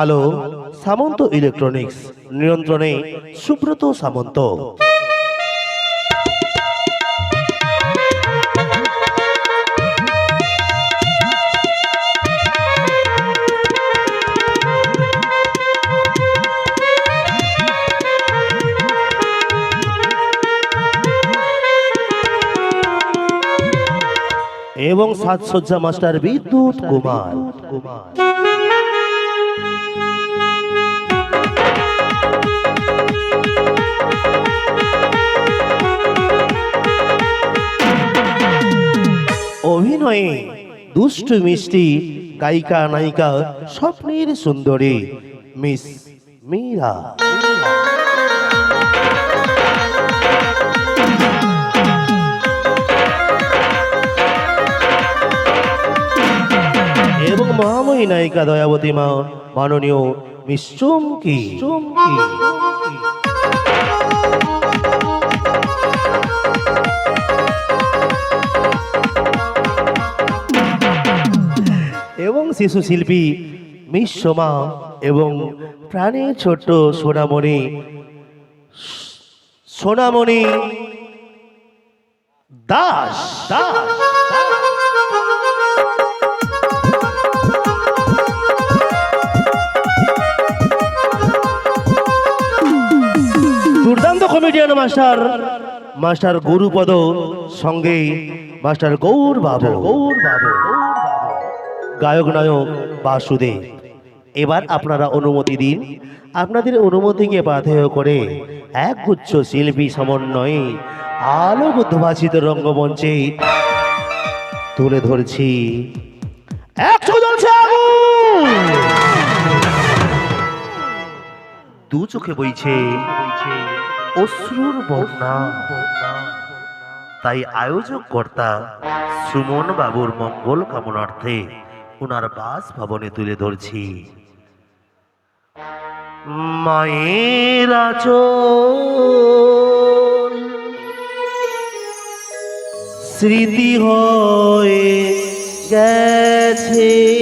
আলো সামন্ত ইলেকট্রনিক্স নিয়ন্ত্রণে সুব্রত সামন্ত। এবং সাজসজ্জা মাস্টার বিদ্যুৎ কুমার। কুমার অভিনয়ে দুষ্টু মিষ্টি গায়িকা নায়িকা স্বপ্নের সুন্দরী মিস মীরা। এবং মহাময়ী নায়িকা দয়াবতী মা মাননীয় মিস চুমকি। চুমকি এবং শিশু শিল্পী মিস সোমা এবং প্রাণী ছোট্ট সোনামণি Sonamoni Das. Das. Comedian master master Gurupada সঙ্গে মাস্টার গৌর বাবু। গৌর বাবু গায়ক নায়ক বাসুদেব, এবার আপনারা অনুমতি দিন। আপনাদের অনুমতিকে বাধেয় করে এক গুচ্ছ শিল্পী সমন্বয়ে আলো বুদ্ধভাষিত রঙ্গমঞ্চে তুলে ধরছি একশো দু চোখে বইছে বইছে অশ্রুর বন্যা। তাই আয়োজক কর্তা সুমন বাবুর মঙ্গল কামনার্থে ওনার বাস ভবনে তুলে ধরছি। মায়ের স্মৃতি হয়ে গেছে।